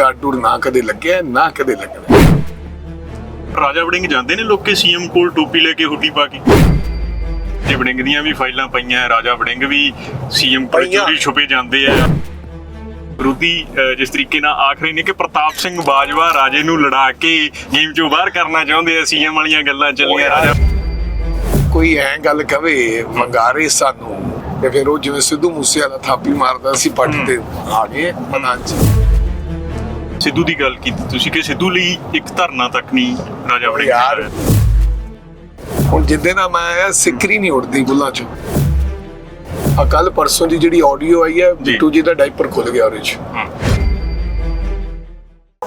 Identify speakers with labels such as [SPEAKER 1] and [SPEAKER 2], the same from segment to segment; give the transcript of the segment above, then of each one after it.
[SPEAKER 1] ਵੱਡਾ ਟੂਰ ਨਾ ਕਦੇ ਲੱਗਿਆ ਨਾ ਕਦੇ ਲੱਗਣਾ।
[SPEAKER 2] ਰਾਜਾ ਵੜਿੰਗ ਜਾਂਦੇ ਨੇ ਲੋਕੇ ਸੀਐਮ ਕੋਲ ਟੋਪੀ ਲੈ ਕੇ ਹੁੱਡੀ ਪਾ ਕੇ? ਤੇ ਵੜਿੰਗ ਦੀਆਂ ਵੀ ਫਾਈਲਾਂ ਪਈਆਂ ਰਾਜਾ ਵੜਿੰਗ ਵੀ ਸੀਐਮ ਕੋਲ। ਚੋਰੀ ਛੁਪੇ ਜਾਂਦੇ ਆ। ਵਿਰੋਧੀ ਜਿਸ ਤਰੀਕੇ ਨਾਲ ਆਖ ਰਹੇ ਨੇ ਕਿ ਪ੍ਰਤਾਪ ਸਿੰਘ ਬਾਜਵਾ ਰਾਜੇ ਨੂੰ ਲੜਾ ਕੇ ਗੇਮ ਚੋਂ ਬਾਹਰ ਕਰਨਾ ਚਾਹੁੰਦੇ ਆ ਸੀਐਮ ਵਾਲੀਆਂ ਗੱਲਾਂ ਚੱਲੀਆਂ ਰਾਜਾ।
[SPEAKER 1] ਕੋਈ ਐ ਗੱਲ ਕਵੇ ਮੰਗਾਰੇ ਸਾਨੂੰ ਤੇ ਫਿਰ ਉਹ ਜਿਵੇਂ ਸਿੱਧੂ ਮੂਸੇ ਵਾਲਾ ਥਾਪੀ ਮਾਰਦਾ ਸੀ ਪੱਟ ਤੇ ਆ ਗਏ ਮੈਦਾਨ 'ਚ।
[SPEAKER 2] ਸਿੱਧੂ ਦੀ ਗੱਲ ਕੀਤੀ ਤੁਸੀਂ ਕਿ ਸਿੱਧੂ ਲਈ ਇੱਕ ਧਰਨਾ ਤੱਕ ਨਹੀਂ ਰਾਜਾ ਵੜਿੰਗ
[SPEAKER 1] ਯਾਰ। ਹੁਣ ਜਿੱਦੇ ਨਾ ਮੈਂ ਆਇਆ ਸਿੱਕਰੀ ਨਹੀਂ ਉੱਡਦੀ ਬੁੱਲਾਂ 'ਚ ਆ ਕੱਲ ਪਰਸੋਂ ਦੀ ਜਿਹੜੀ ਆਡੀਓ ਆਈ ਹੈ। ਬਿੱਟੂ ਜੀ ਦਾ ਡਾਈਪਰ ਖੁੱਲ ਗਿਆ ਉਹਦੇ 'ਚ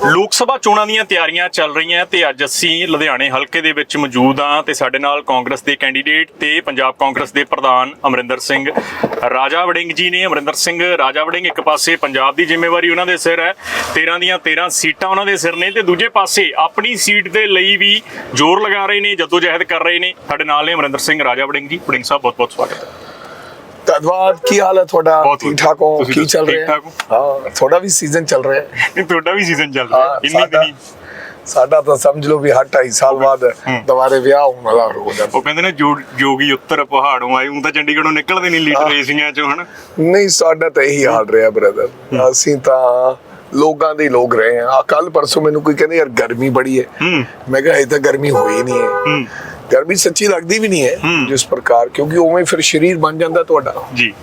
[SPEAKER 2] ਲੋਕ ਸਭਾ ਚੋਣਾਂ ਦੀਆਂ ਤਿਆਰੀਆਂ ਚੱਲ ਰਹੀਆਂ ਤੇ ਅੱਜ ਅਸੀਂ ਲੁਧਿਆਣੇ ਹਲਕੇ ਦੇ ਵਿੱਚ ਮੌਜੂਦ ਹਾਂ ਤੇ ਸਾਡੇ ਨਾਲ ਕਾਂਗਰਸ ਦੇ ਕੈਂਡੀਡੇਟ ਤੇ ਪੰਜਾਬ ਕਾਂਗਰਸ ਦੇ ਪ੍ਰਧਾਨ ਅਮਰਿੰਦਰ ਸਿੰਘ ਰਾਜਾ ਵੜਿੰਗ ਜੀ ਨੇ। ਅਮਰਿੰਦਰ ਸਿੰਘ, ਰਾਜਾ ਵੜਿੰਗ ਇੱਕ ਪਾਸੇ ਪੰਜਾਬ ਦੀ ਜ਼ਿੰਮੇਵਾਰੀ ਉਹਨਾਂ ਦੇ ਸਿਰ ਹੈ 13 ਦੀਆਂ 13 ਸੀਟਾਂ ਉਹਨਾਂ ਦੇ ਸਿਰ ਨੇ ਤੇ ਦੂਜੇ ਪਾਸੇ ਆਪਣੀ ਸੀਟ ਦੇ ਲਈ ਵੀ ਜ਼ੋਰ ਲਗਾ ਰਹੇ ਨੇ, ਜਦੋਜਹਿਦ ਕਰ ਰਹੇ ਨੇ। ਸਾਡੇ ਨਾਲ ਨੇ ਅਮਰਿੰਦਰ ਸਿੰਘ, ਰਾਜਾ ਵੜਿੰਗ ਜੀ। ਵੜਿੰਗ ਸਾਹਿਬ ਬਹੁਤ ਬਹੁਤ ਸਵਾਗਤ ਹੈ।
[SPEAKER 1] ਧੰਨਵਾਦ ਕੀ ਹਾਲ ਹੈ ਤੁਹਾਡਾ? ਠੀਕ। ਠਾਕ ਹੋ? ਕੀ ਚੱਲ ਰਿਹਾ?
[SPEAKER 2] ਹੋ?
[SPEAKER 1] ਹਾਂ ਤੁਹਾਡਾ ਵੀ ਸੀਜ਼ਨ ਚੱਲ ਰਿਹਾ ਹੈ।
[SPEAKER 2] ਇਹ ਤੁਹਾਡਾ ਵੀ ਸੀਜ਼ਨ ਚੱਲ ਰਿਹਾ
[SPEAKER 1] ਹਾਂ,
[SPEAKER 2] ਇੰਨੀ ਦਿਨੀ।
[SPEAKER 1] ਸਾਡਾ ਤਾਂ ਸਮਝ ਲਓ ਵੀ ਹਰ 2.5 ਸਾਲ ਬਾਅਦ ਦੁਬਾਰੇ ਵਿਆਹ ਹੋਣ ਵਾਲਾ ਹੋ ਜਾਂਦਾ।
[SPEAKER 2] ਉਹ ਕਹਿੰਦੇ ਨੇ ਜੋਗੀ ਉੱਤਰ ਪਹਾੜੋਂ ਆਏ ਉਹ ਤਾਂ ਚੰਡੀਗੜ੍ਹੋਂ ਨਿਕਲਦੇ ਨਹੀਂ ਲੀਡਰ ਰੇਸਿੰਗਾਂ ਚੋਂ ਹਨ?
[SPEAKER 1] ਨਹੀਂ ਸਾਡਾ ਤਾਂ ਇਹੀ ਹਾਲ ਰਿਹਾ ਬ੍ਰਦਰ ਅਸੀਂ ਤਾਂ ਲੋਕਾਂ ਦੇ ਲੋਕ ਰਹੇ ਆ ਕੱਲ ਪਰਸੋਂ ਮੈਨੂੰ ਕੋਈ ਕਹਿੰਦੇ ਯਾਰ ਗਰਮੀ ਬੜੀ ਹੈ। ਮੈਂ ਕਿਹਾ ਇਹ ਤਾਂ ਗਰਮੀ ਹੋਈ ਨਹੀਂ ਹੂੰ। ਗਰਮੀ ਸੱਚੀ ਲੱਗਦੀ ਵੀ ਨਹੀਂ ਹੈ। ਜਿਸ ਪ੍ਰਕਾਰ ਕਿਉਂਕਿ ਉਵੇਂ ਫਿਰ ਸਰੀਰ ਬਣ ਜਾਂਦਾ ਤੁਹਾਡਾ।
[SPEAKER 2] ਜੀ।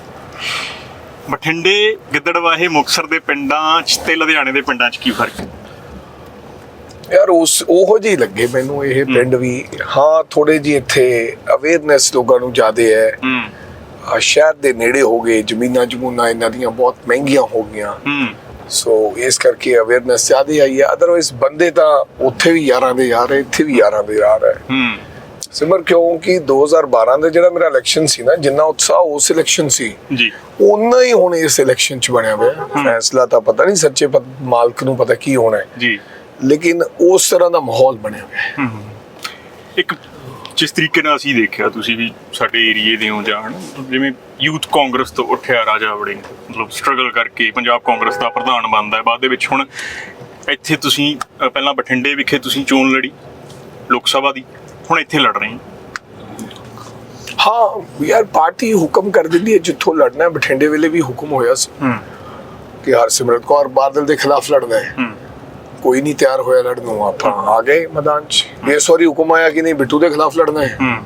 [SPEAKER 2] ਬਠਿੰਡੇ ਗਿੱਦੜਵਾਹੇ ਮੁਕਸਰ ਦੇ ਪਿੰਡਾਂ 'ਚ ਤੇ ਲੁਧਿਆਣੇ ਦੇ ਪਿੰਡਾਂ 'ਚ ਕੀ ਫ਼ਰਕ ਹੈ?
[SPEAKER 1] ਯਾਰ ਉਸ ਉਹੋ ਜਿਹੀ ਲੱਗੇ ਮੈਨੂੰ ਇਹ ਪਿੰਡ ਵੀ। ਹਾਂ ਥੋੜੇ ਜਿਹੀ ਇੱਥੇ ਅਵੇਅਰਨੈਸ ਲੋਕਾਂ ਨੂੰ ਜ਼ਿਆਦੇ ਹੈ।
[SPEAKER 2] ਹੂੰ।
[SPEAKER 1] ਸ਼ਹਿਰ ਦੇ ਨੇੜੇ ਹੋ ਗਏ ਜ਼ਮੀਨਾਂ ਜਮੂਨਾਂ ਇਹਨਾਂ ਦੀਆਂ ਬਹੁਤ ਮਹਿੰਗੀਆਂ ਹੋ ਗਈਆਂ।
[SPEAKER 2] ਹੂੰ।
[SPEAKER 1] ਸੋ ਇਸ ਕਰਕੇ ਅਵੇਅਰਨੈਸ ਜ਼ਿਆਦੇ ਆਈ ਹੈ। ਅਦਰਵਾਈਜ਼ ਬੰਦੇ ਤਾਂ ਉੱਥੇ ਵੀ ਯਾਰਾਂ ਦੇ ਯਾਰ ਹੈ ਇੱਥੇ ਵੀ ਯਾਰਾਂ ਦੇ ਯਾਰ ਹੈ।
[SPEAKER 2] ਹੂੰ।
[SPEAKER 1] ਸਿਮਰ ਕਿਉਂਕਿ 2012 ਦੇ ਜਿਹੜਾ ਮੇਰਾ ਇਲੈਕਸ਼ਨ ਸੀ ਨਾ ਜਿੰਨਾ ਉਤਸ਼ਾਹ ਉਸ ਇਲੈਕਸ਼ਨ ਸੀ
[SPEAKER 2] ਜੀ।
[SPEAKER 1] ਉਨਾ ਹੀ ਹੁਣ ਇਸ ਇਲੈਕਸ਼ਨ 'ਚ ਬਣਿਆ ਹੋਇਆ। ਫੈਸਲਾ ਤਾਂ ਪਤਾ ਨਹੀਂ ਸੱਚੇ ਮਾਲਕ ਨੂੰ ਪਤਾ ਕੀ ਹੋਣਾ ਹੈ।
[SPEAKER 2] ਜੀ।
[SPEAKER 1] ਲੇਕਿਨ ਉਸ ਤਰ੍ਹਾਂ ਦਾ ਮਾਹੌਲ ਬਣਿਆ ਹੋਇਆ ਹੈ।
[SPEAKER 2] ਇੱਕ ਜਿਸ ਤਰੀਕੇ ਨਾਲ ਅਸੀਂ ਦੇਖਿਆ ਤੁਸੀਂ ਵੀ ਸਾਡੇ ਏਰੀਏ ਦੇ ਹੋ ਜਾਣ ਜਿਵੇਂ ਯੂਥ ਕਾਂਗਰਸ ਤੋਂ ਉੱਠਿਆ ਰਾਜਾ ਵੜਿੰਗ ਮਤਲਬ ਸਟਰਗਲ ਕਰਕੇ ਪੰਜਾਬ ਕਾਂਗਰਸ ਦਾ ਪ੍ਰਧਾਨ ਬਣਦਾ ਹੈ। ਬਾਅਦ ਦੇ ਵਿੱਚ ਹੁਣ ਇੱਥੇ ਤੁਸੀਂ ਪਹਿਲਾਂ ਬਠਿੰਡੇ ਵਿਖੇ ਤੁਸੀਂ ਚੋਣ ਲੜੀ ਲੋਕ ਸਭਾ ਦੀ। ਹੁਣ ਇੱਥੇ ਲੜ ਰਹੇ ਹੋ।
[SPEAKER 1] ਹਾਂ ਯਾਰ ਪਾਰਟੀ ਹੁਕਮ ਕਰ ਦਿੰਦੀ ਹੈ ਜਿੱਥੋਂ ਲੜਨਾ ਹੈ। ਬਠਿੰਡੇ ਵੇਲੇ ਵੀ ਹੁਕਮ ਹੋਇਆ ਸੀ
[SPEAKER 2] ਹੂੰ।
[SPEAKER 1] ਕਿ ਹਰਸਿਮਰਤ ਕੌਰ ਬਾਦਲ ਦੇ ਖਿਲਾਫ ਲੜਨਾ ਹੈ।
[SPEAKER 2] ਹੂੰ।
[SPEAKER 1] ਕੋਈ ਨਹੀਂ ਤਿਆਰ ਹੋਇਆ ਲੜਨ ਨੂੰ। ਆਪਾਂ ਆ ਗਏ ਮੈਦਾਨ 'ਚ। ਇਹ ਸੌਰੀ ਹੁਕਮ ਆਇਆ ਕਿ ਨਹੀਂ? ਬਿੱਟੂ ਦੇ ਖਿਲਾਫ ਲੜਨਾ ਹੈ।
[SPEAKER 2] ਹੂੰ।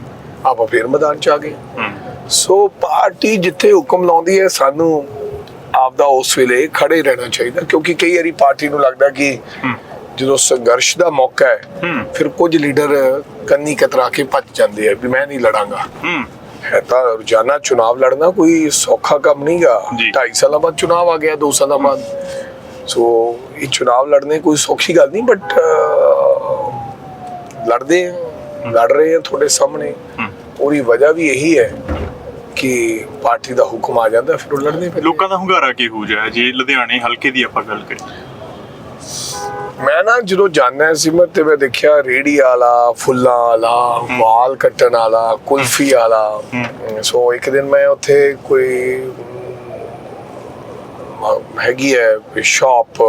[SPEAKER 1] ਆਪਾਂ ਫੇਰ ਮੈਦਾਨ 'ਚ ਆ ਗਏ।
[SPEAKER 2] ਹੂੰ।
[SPEAKER 1] ਸੋ ਪਾਰਟੀ ਜਿੱਥੇ ਹੁਕਮ ਲਾਉਂਦੀ ਹੈ ਸਾਨੂੰ ਆਪਦਾ ਉਸ ਵੇਲੇ ਖੜੇ ਰਹਿਣਾ ਚਾਹੀਦਾ। ਕਿਉਂਕਿ ਕਈ ਵਾਰੀ ਪਾਰਟੀ ਨੂੰ ਲੱਗਦਾ ਕਿ
[SPEAKER 2] ਹੂੰ।
[SPEAKER 1] ਜਦੋਂ ਸੰਘਰਸ਼ ਦਾ ਮੌਕਾ ਹੈ ਫਿਰ ਕੁਝ ਲੀਡਰ ਕੰਨੀ ਕਤਰਾ ਕੇ ਭੱਜ ਜਾਂਦੇ ਆ ਵੀ ਮੈਂ ਨਹੀਂ ਲੜਾਂਗਾ।
[SPEAKER 2] ਹੂੰ।
[SPEAKER 1] ਤਾਂ ਰੋਜ਼ਾਨਾ ਚੁਣਾਵ ਲੜਨਾ ਕੋਈ ਸੌਖਾ ਕੰਮ ਨਹੀਂਗਾ
[SPEAKER 2] ਜੀ।
[SPEAKER 1] 2.5 ਸਾਲਾਂ ਬਾਅਦ ਚੁਣਾਵ ਆ ਗਿਆ 2 ਸਾਲਾਂ ਬਾਅਦ। ਸੋ ਇਹ ਚੁਣਾਵ ਲੜਨੇ ਕੋਈ ਸੌਖੀ ਗੱਲ ਨਹੀਂ ਬਟ ਲੜਦੇ ਲੜ ਰਹੇ ਆ ਤੁਹਾਡੇ ਸਾਹਮਣੇ। ਉਹਦੀ ਵਜ੍ਹਾ ਵੀ ਇਹੀ ਹੈ ਕਿ ਪਾਰਟੀ ਦਾ ਹੁਕਮ ਆ ਜਾਂਦਾ ਫਿਰ ਉਹ ਲੜਨੇ ਪੈਂਦੇ
[SPEAKER 2] ਲੋਕਾਂ ਦਾ ਹੁੰਗਾਰਾ ਜਿਹਾ ਹੈ? ਜੇ ਲੁਧਿਆਣੇ ਹਲਕੇ ਦੀ ਆਪਾਂ ਗੱਲ ਕਰੀਏ।
[SPEAKER 1] ਮੈਂ ਨਾ ਜਦੋਂ ਜਾਣਾ ਸੀ ਮੈਂ ਤੇ ਮੈਂ ਦੇਖਿਆ ਰੇੜੀ ਵਾਲਾ ਫੁੱਲਾਂ ਵਾਲਾ ਵਾਲ ਕੱਟਣ ਵਾਲਾ ਕੁਲਫੀ ਵਾਲਾ। ਸੋ ਇੱਕ ਦਿਨ ਮੈਂ ਉੱਥੇ ਕੋਈ ਹੈਗੀ ਹੈ ਸ਼ਾਪ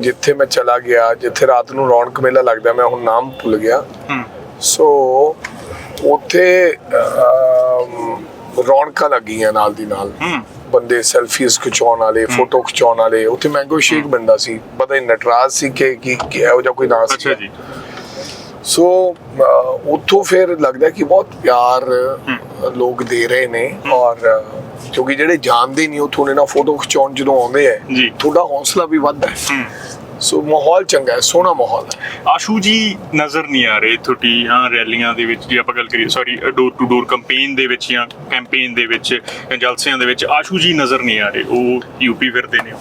[SPEAKER 1] ਜਿੱਥੇ ਮੈਂ ਚਲਾ ਗਿਆ ਜਿੱਥੇ ਰਾਤ ਨੂੰ ਰੌਣਕ ਮੇਲਾ ਲੱਗਦਾ ਮੈਂ ਹੁਣ ਨਾਮ ਭੁੱਲ ਗਿਆ। ਸੋ ਉੱਥੇ ਰੌਣਕਾਂ ਲੱਗੀਆਂ ਨਾਲ ਦੀ ਨਾਲ। ਬੰਦੇ ਸੈਲਫੀਜ਼ ਖਿਚਾਉਣ ਵਾਲੇ ਫੋਟੋ ਖਿਚਾਉਣ ਵਾਲੇ ਉੱਥੇ ਮੈਂਗੋ ਸ਼ੇਕ ਬੰਦਾ ਸੀ। ਪਤਾ ਨਹੀਂ ਨਟਰਾਜ ਸੀ ਕਿ ਕੀ ਇਹੋ ਜਿਹਾ ਕੋਈ ਨਾਂ ਸੀ।
[SPEAKER 2] ਅੱਛਾ ਜੀ
[SPEAKER 1] ਸੋ ਉੱਥੋਂ ਫਿਰ ਲੱਗਦਾ ਕਿ ਬਹੁਤ ਪਿਆਰ ਲੋਕ ਦੇ ਰਹੇ ਨੇ ਔਰ ਕਿਉਂਕਿ ਜਿਹੜੇ ਜਾਣਦੇ ਨਹੀਂ ਉੱਥੋਂ ਨੇ ਨਾ ਫੋਟੋ ਖਿਚਾਉਣ ਜਦੋਂ ਆਉਂਦੇ ਆ। ਤੁਹਾਡਾ ਹੌਸਲਾ ਵੀ ਵੱਧਦਾ ਹੂੰ। ਸੋ ਮਾਹੌਲ ਚੰਗਾ ਹੈ ਸੋਹਣਾ ਮਾਹੌਲ ਹੈ।
[SPEAKER 2] ਆਸ਼ੂ ਜੀ ਨਜ਼ਰ ਨਹੀਂ ਆ ਰਹੇ ਤੁਹਾਡੀ ਹਾਂ ਰੈਲੀਆਂ ਦੇ ਵਿੱਚ ਜੇ ਆਪਾਂ ਗੱਲ ਕਰੀਏ sorry door to door campaign ਦੇ ਵਿੱਚ ਜਾਂ ਕੈਂਪੇਨ ਦੇ ਵਿੱਚ ਜਲਸਿਆਂ ਦੇ ਵਿੱਚ ਆਸ਼ੂ ਜੀ ਨਜ਼ਰ ਨਹੀਂ ਆ ਰਹੇ ਉਹ ਯੂਪੀ ਫਿਰਦੇ ਨੇ।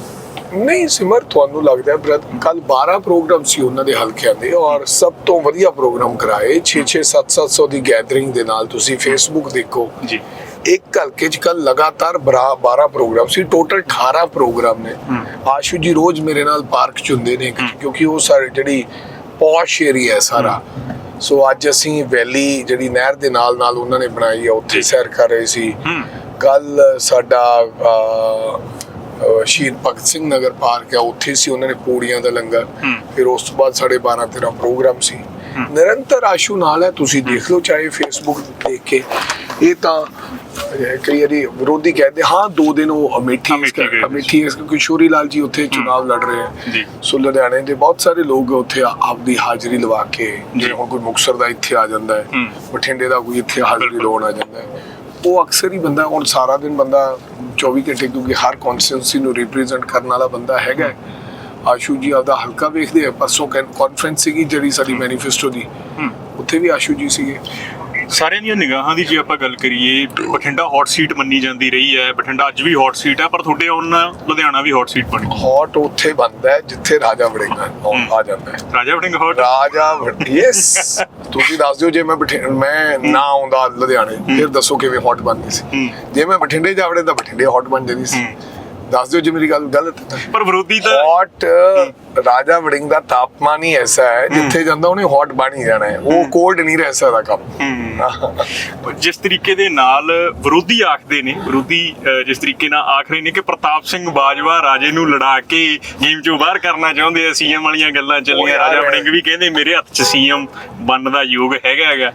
[SPEAKER 1] ਨਹੀਂ ਸਿਮਰ ਤੁਹਾਨੂੰ ਲੱਗਦਾ ਹੈ ਬ੍ਰਦ ਕੱਲ 12 ਪ੍ਰੋਗਰਾਮ ਸੀ ਉਹਨਾਂ ਦੇ ਹਲਕਿਆਂ ਦੇ ਔਰ ਸਭ ਤੋਂ ਵਧੀਆ ਪ੍ਰੋਗਰਾਮ ਕਰਾਏ 6-6 7-700 ਦੀ ਗੈਦਰਿੰਗ ਦੇ ਨਾਲ ਤੁਸੀਂ ਫੇਸਬੁੱਕ ਦੇਖੋ।
[SPEAKER 2] ਜੀ।
[SPEAKER 1] ਇੱਕ ਹਲਕੇ ਚ ਕੱਲ ਲਗਾਤਾਰ ਬਰਾ- 12 ਪ੍ਰੋਗਰਾਮ ਸੀ ਟੋਟਲ 18 ਪ੍ਰੋਗਰਾਮ ਨੇ। ਆਸ਼ੂ ਜੀ ਰੋਜ਼ ਮੇਰੇ ਨਾਲ ਪਾਰਕ ਚ ਹੁੰਦੇ ਨੇ ਕਿਉਂਕਿ ਉਹ ਸਾਰੇ ਜਿਹੜੀ ਪੌਸ਼ ਏਰੀਆ ਹੈ ਸਾਰਾ। ਸੋ ਅੱਜ ਅਸੀਂ ਵੈਲੀ ਜਿਹੜੀ ਨਹਿਰ ਦੇ ਨਾਲ ਨਾਲ ਉਹਨਾਂ ਨੇ ਬਣਾਈ ਹੈ ਉੱਥੇ। ਸੈਰ ਕਰ ਰਹੇ ਸੀ। ਕੱਲ ਸਾਡਾ ਸ਼ਹੀਦ ਭਗਤ ਸਿੰਘ ਨਗਰ ਪਾਰਕ ਆ ਉੱਥੇ ਸੀ ਉਹਨਾਂ ਨੇ ਪੂੜੀਆਂ ਦਾ ਲੰਗਰ। ਫਿਰ ਉਸ ਤੋਂ ਬਾਅਦ ਸਾਡੇ 12 13 ਪ੍ਰੋਗਰਾਮ ਸੀ। ਨਿਰੰਤਰ ਆਸ਼ੂ ਨਾਲ ਹੈ ਤੁਸੀਂ ਦੇਖ ਲਓ ਚਾਹੇ ਫੇਸਬੁੱਕ ਦੇਖ ਕੇ। ਇਹ ਤਾਂ ਕਈ ਵਾਰੀ ਵਿਰੋਧੀ ਕਹਿੰਦੇ ਹਾਂ ਦੋ ਦਿਨ ਉਹ ਅਮੇਠੀ
[SPEAKER 2] ਅਮੇਠੀ
[SPEAKER 1] ਇਸ ਕਿਉਂਕਿ ਸ਼ੋਰੀ ਲਾਲ ਜੀ ਉੱਥੇ ਚੁਣਾਵ ਲੜ ਰਹੇ ਹੈ
[SPEAKER 2] ਜੀ।
[SPEAKER 1] ਸੋ ਲੁਧਿਆਣੇ ਦੇ ਬਹੁਤ ਸਾਰੇ ਲੋਕ ਉੱਥੇ ਆਪਦੀ ਹਾਜ਼ਰੀ ਲਵਾ ਕੇ ਜਿਵੇਂ ਕੋਈ ਮੁਕਸਰ ਦਾ ਇੱਥੇ ਆ ਜਾਂਦਾ ਹੈ। ਬਠਿੰਡੇ ਦਾ ਕੋਈ ਇੱਥੇ ਹਾਜ਼ਰੀ। ਲਾਉਣ ਆ ਜਾਂਦਾ ਹੈ। ਉਹ ਅਕਸਰ ਹੀ ਬੰਦਾ ਹੁਣ ਸਾਰਾ ਦਿਨ ਬੰਦਾ 24 ਘੰਟੇ ਕਿਉਂਕਿ ਹਰ ਕਨਸਟੀਟਿਊਂਸੀ ਨੂੰ ਰਿਪਰੈਜ਼ੈਂਟ ਕਰਨ ਵਾਲਾ ਬੰਦਾ ਹੈਗਾ। ਆਸ਼ੂ ਜੀ ਆਪਦਾ ਹਲਕਾ ਵੇਖਦੇ ਆ ਪਰਸੋਂ ਕਾਨਫਰੰਸ ਸੀਗੀ ਜਿਹੜੀ ਸਾਡੀ ਮੈਨੀਫੈਸਟੋ ਦੀ। ਉੱਥੇ ਵੀ ਆਸ਼ੂ ਜੀ ਸੀਗੇ।
[SPEAKER 2] ਸਾਰਿਆਂ ਦੀਆਂ ਨਿਗਾਹਾਂ ਦੀ ਜੇ ਆਪਾਂ ਗੱਲ ਕਰੀਏ ਬਠਿੰਡਾ ਹੌਟ ਸੀਟ ਮੰਨੀ ਜਾਂਦੀ ਰਹੀ ਹੈ। ਬਠਿੰਡਾ ਅੱਜ ਵੀ ਹੌਟ ਸੀਟ ਹੈ ਪਰ ਤੁਹਾਡੇ ਨਾਲ ਲੁਧਿਆਣਾ ਵੀ ਹੌਟ ਸੀਟ ਬਣੀ।
[SPEAKER 1] ਹੌਟ ਉੱਥੇ ਬੰਦਾ ਹੈ ਜਿੱਥੇ ਰਾਜਾ ਵੜਿੰਗਾ। ਆ ਜਾਂਦਾ ਹੈ।
[SPEAKER 2] ਰਾਜਾ ਵੜਿੰਗ ਹੌਟ
[SPEAKER 1] ਰਾਜਾ ਯੈਸ ਤੁਸੀਂ ਦੱਸ ਦਿਓ ਜੇ ਮੈਂ ਬਠਿੰਡੇ ਮੈਂ ਨਾ ਆਉਂਦਾ ਲੁਧਿਆਣੇ ਫਿਰ ਦੱਸੋ ਕਿਵੇਂ ਹੌਟ ਬਣਦੀ ਸੀ। ਜੇ ਮੈਂ ਬਠਿੰਡੇ ਜਾਵੜੇ ਤਾਂ ਬਠਿੰਡੇ ਹੌਟ ਬਣ ਜਾਂਦੀ ਸੀ। ਦੱਸ ਦਿਓ ਜੇ ਮੇਰੀ ਗੱਲ ਗਲਤ ਹੈ।
[SPEAKER 2] ਪਰ ਵਿਰੋਧੀ ਤਾਂ
[SPEAKER 1] ਹੌਟ ਰਾਜਾ ਵੜਿੰਗ ਦਾ ਤਾਪਮਾਨ ਹੀ ਐਸਾ ਹੈ ਜਿੱਥੇ ਜਾਂਦਾ ਉਹਨੇ ਹੌਟ ਬਣ ਹੀ ਜਾਣਾ ਹੈ। ਉਹ ਕੋਲਡ ਨਹੀਂ ਰਹਿ ਸਕਦਾ ਕੰਮ।
[SPEAKER 2] ਜਿਸ ਤਰੀਕੇ ਦੇ ਨਾਲ ਵਿਰੋਧੀ ਆਖਦੇ ਨੇ ਵਿਰੋਧੀ ਜਿਸ ਤਰੀਕੇ ਨਾਲ ਆਖ ਰਹੇ ਨੇ ਕਿ ਪ੍ਰਤਾਪ ਸਿੰਘ ਬਾਜਵਾ ਰਾਜੇ ਨੂੰ ਲੜਾ ਕੇ ਗੇਮ ਚੋਂ ਬਾਹਰ ਕਰਨਾ ਚਾਹੁੰਦੇ ਆ ਸੀਐਮ ਵਾਲੀਆਂ ਗੱਲਾਂ ਚੱਲੀਆਂ। ਰਾਜਾ ਵੜਿੰਗ ਵੀ ਕਹਿੰਦੇ ਮੇਰੇ ਹੱਥ 'ਚ ਸੀਐਮ ਬਣਨ ਦਾ ਯੋਗ ਹੈਗਾ ਹੈਗਾ?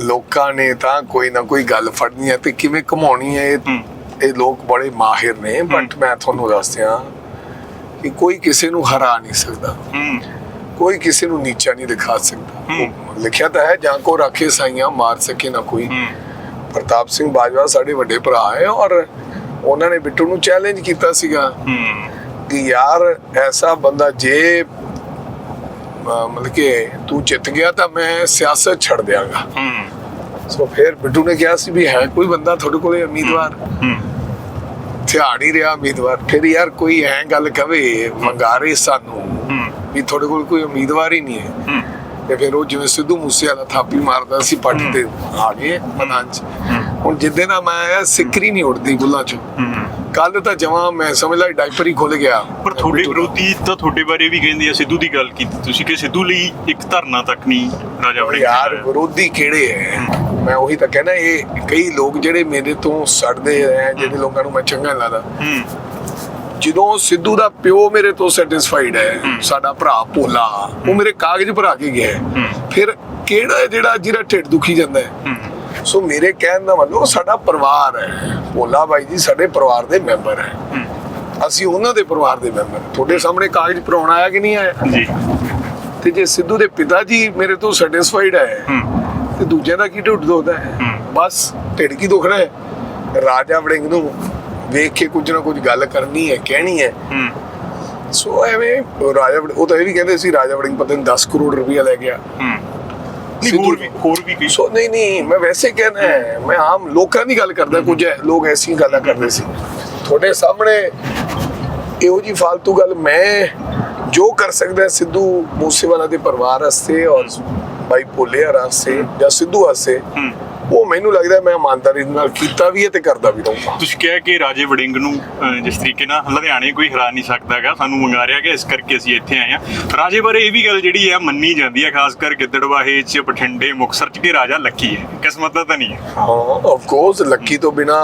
[SPEAKER 1] ਲੋਕਾਂ ਨੇ ਤਾਂ ਕੋਈ ਨਾ ਕੋਈ ਗੱਲ ਫੜਨੀ ਹੈ ਤੇ ਕਿਵੇਂ ਘਮਾਉਣੀ ਹੈ। ਇਹ ਲੋਕ ਬੜੇ ਮਾਹਿਰ ਨੇ ਬਟ ਮੈਂ ਤੁਹਾਨੂੰ ਦੱਸ ਦਿਆਂ ਕਿ ਕੋਈ ਕਿਸੇ ਨੂੰ ਹਰਾ ਨਹੀਂ ਸਕਦਾ। ਕੋਈ ਕਿਸੇ ਨੂੰ ਨੀਚਾ ਨਹੀਂ ਦਿਖਾ ਸਕਦਾ। ਲਿਖਿਆ ਤਾਂ ਹੈ ਜਾਂ ਕੋ ਰਾਖੇ ਸਾਈਆਂ ਮਾਰ ਸਕੇ ਨਾ ਕੋਈ। ਪ੍ਰਤਾਪ ਸਿੰਘ ਬਾਜਵਾ ਸਾਡੇ ਵੱਡੇ ਭਰਾ ਹੈ ਔਰ ਉਹਨਾਂ ਨੇ ਬਿੱਟੂ ਨੂੰ ਚੈਲੰਜ ਕੀਤਾ ਸੀਗਾ ਕਿ ਯਾਰ ਐਸਾ ਬੰਦਾ ਜੇ ਮਤਲਬ ਕਿ ਤੂੰ ਜਿੱਤ ਗਿਆ ਤਾਂ ਮੈਂ ਸਿਆਸਤ ਛੱਡ ਦਿਆਂਗਾ। ਸੋ ਫਿਰ ਬਿੱਟੂ ਨੇ ਕਿਹਾ ਸੀ ਵੀ ਹੈ ਕੋਈ ਬੰਦਾ ਤੁਹਾਡੇ ਕੋਲੇ ਉਮੀਦਵਾਰ?
[SPEAKER 2] ਹੂੰ
[SPEAKER 1] ਧਿਆਨ ਹੀ ਰਿਹਾ ਉਮੀਦਵਾਰ। ਫਿਰ ਯਾਰ ਕੋਈ ਐ ਗੱਲ ਕਵੇ ਮੰਗਾਰੇ ਸਾਨੂੰ। ਵੀ ਤੁਹਾਡੇ ਕੋਲ ਕੋਈ ਉਮੀਦਵਾਰ ਹੀ ਨਹੀਂ ਹੈ। ਤੇ ਫਿਰ ਉਹ ਜਿਵੇਂ ਸਿੱਧੂ ਮੂਸੇ ਵਾਲਾ ਥਾਪੀ ਮਾਰਦਾ ਸੀ ਪੱਟ ਤੇ ਆ ਗਏ ਮੈਦਾਨ 'ਚ। ਹੁਣ ਜਿੱਦੇ ਨਾ ਮੈਂ ਆਇਆ ਸਿੱਕਰੀ ਨਹੀਂ ਉੜਦੀ ਗੁੱਲਾਂ 'ਚ। ਕੱਲ ਤਾਂ ਜਮਾ ਮੈਂ ਸਮਝ ਲਾ ਡਾਈਪਰ ਹੀ ਖੁੱਲ ਗਿਆ।
[SPEAKER 2] ਪਰ ਤੁਹਾਡੇ ਵਿਰੋਧੀ ਤਾਂ ਤੁਹਾਡੇ ਬਾਰੇ ਵੀ ਕਹਿੰਦੇ ਆ ਸਿੱਧੂ ਦੀ ਗੱਲ ਕੀਤੀ ਤੁਸੀਂ ਕਿ ਸਿੱਧੂ ਲਈ ਇੱਕ ਧਰਨਾ ਤੱਕ ਨਹੀਂ ਰਾਜਾ ਵੜਿੰਗ
[SPEAKER 1] ਯਾਰ ਵਿਰੋਧੀ ਕਿਹੜੇ ਐ? ਮੈਂ ਉਹੀ ਤਾਂ ਕਹਿਣਾ ਇਹ ਕਈ ਲੋਕ ਜਿਹੜੇ ਮੇਰੇ ਤੋਂ ਸੜਦੇ ਐ ਜਿਹੜੇ ਲੋਕਾਂ ਨੂੰ ਮੈਂ ਚੰਗਾ ਲੱਗਦਾ। ਜਦੋਂ ਸਿੱਧੂ ਦਾ ਪਿਓ ਮੇਰੇ ਤੋਂ ਸੈਟੀਸਫਾਈਡ ਹੈ ਸਾਡਾ ਭਰਾ ਭੋਲਾ ਉਹ ਮੇਰੇ ਕਾਗਜ਼ ਭਰਾ ਕੇ ਗਿਆ। ਫਿਰ ਕਿਹੜਾ ਜਿਹੜਾ ਜਿਹੜਾ ਢਿੱਡ ਦੁਖੀ ਜਾਂਦਾ ਹੈ? ਸੋ ਮੇਰੇ ਕਹਿਣ ਦਾ ਮਤਲਬ ਸਾਡਾ ਪਰਿਵਾਰ ਹੈ। ਭੋਲਾ ਬਾਈ ਜੀ ਸਾਡੇ ਪਰਿਵਾਰ ਦੇ ਮੈਂਬਰ ਹੈ। ਅਸੀਂ ਉਹਨਾਂ ਦੇ ਪਰਿਵਾਰ ਦੇ ਮੈਂਬਰ। ਤੁਹਾਡੇ ਸਾਹਮਣੇ ਕਾਗਜ਼ ਭਰਾਉਣ ਆਇਆ ਕਿ ਨਹੀਂ ਆਇਆ?
[SPEAKER 2] ਜੀ।
[SPEAKER 1] ਤੇ ਜੇ ਸਿੱਧੂ ਦੇ ਪਿਤਾ ਜੀ ਮੇਰੇ ਤੋਂ ਸੈਟੀਸਫਾਈਡ ਹੂੰ। ਤੇ ਦੂਜਿਆਂ ਦਾ ਕੀ ਢਿੱਡ ਦੁਖਦਾ ਹੈ। ਬਸ ਢਿੱਡ ਕੀ ਦੁਖਣਾ ਹੈ? ਰਾਜਾ ਵੜਿੰਗ ਨੂੰ ਵੇਖ ਕੇ ਕੁਝ ਨਾ ਕੁਝ ਗੱਲ ਕਰਨੀ ਹੈ ਕਹਿਣੀ ਹੈ।
[SPEAKER 2] ਹੂੰ।
[SPEAKER 1] ਸੋ ਐਵੇਂ ਰਾਜਾ ਉਹ ਤਾਂ ਇਹ ਵੀ ਕਹਿੰਦੇ ਸੀ ਰਾਜਾ ਵੜਿੰਗ ਪਤਾ ਨਹੀਂ 10 ਕਰੋੜ ਰੁਪਇਆ ਲੈ ਗਿਆ।
[SPEAKER 2] ਹੂੰ। ਨਹੀਂ ਹੋਰ ਵੀ ਹੋਰ ਵੀ
[SPEAKER 1] ਸੋ ਨਹੀਂ ਨਹੀਂ ਮੈਂ ਵੈਸੇ ਕਹਿਣਾ ਹੈ ਮੈਂ ਆਮ ਲੋਕਾਂ ਦੀ ਗੱਲ ਕਰਦਾ ਕੁਝ ਲੋਕ ਐਸੀਆਂ ਗੱਲਾਂ ਕਰਦੇ ਸੀ। ਤੁਹਾਡੇ ਸਾਹਮਣੇ ਇਹੋ ਜੀ ਫालतू ਗੱਲ ਮੈਂ ਜੋ ਕਰ ਸਕਦਾ ਸਿੱਧੂ ਮੂਸੇਵਾਲਾ ਦੇ ਪਰਿਵਾਰ ਵਾਸਤੇ ਔਰ ਬਾਈ ਭੋਲੇ ਹਰਾਂ ਵਾਸਤੇ ਜਾਂ ਸਿੱਧੂ
[SPEAKER 2] ਹੂੰ।
[SPEAKER 1] ਉਹ ਮੈਨੂੰ ਲੱਗਦਾ ਮੈਂ ਇਮਾਨਦਾਰੀ ਨਾਲ ਕੀਤਾ ਵੀ ਹੈ ਤੇ ਕਰਦਾ ਵੀ ਰਹੂੰਗਾ।
[SPEAKER 2] ਤੁਸੀਂ ਕਿਹਾ ਕਿ ਰਾਜੇ ਵੜਿੰਗ ਨੂੰ ਜਿਸ ਤਰੀਕੇ ਨਾਲ ਲੁਧਿਆਣੇ ਕੋਈ ਹਰਾ ਨਹੀਂ ਸਕਦਾਗਾ ਸਾਨੂੰ ਮੰਗਾ ਰਿਹਾ ਕਿ ਇਸ ਕਰਕੇ ਅਸੀਂ ਇੱਥੇ ਆਏ ਆ ਰਾਜੇ ਬਾਰੇ ਇਹ ਵੀ ਗੱਲ ਜਿਹੜੀ ਹੈ ਮੰਨੀ ਜਾਂਦੀ ਹੈ ਖਾਸ ਕਰ ਗਿੱਦੜਵਾਹੇ ਚ ਬਠਿੰਡੇ ਮੁਕਸਰ ਚ ਕਿ ਰਾਜਾ ਲੱਕੀ ਹੈ ਕਿਸਮਤ ਦਾ ਤਾਂ ਨਹੀਂ ਹੈ?
[SPEAKER 1] ਹਾਂ ਆਫ ਕੋਰਸ ਲੱਕੀ ਤੋਂ ਬਿਨਾ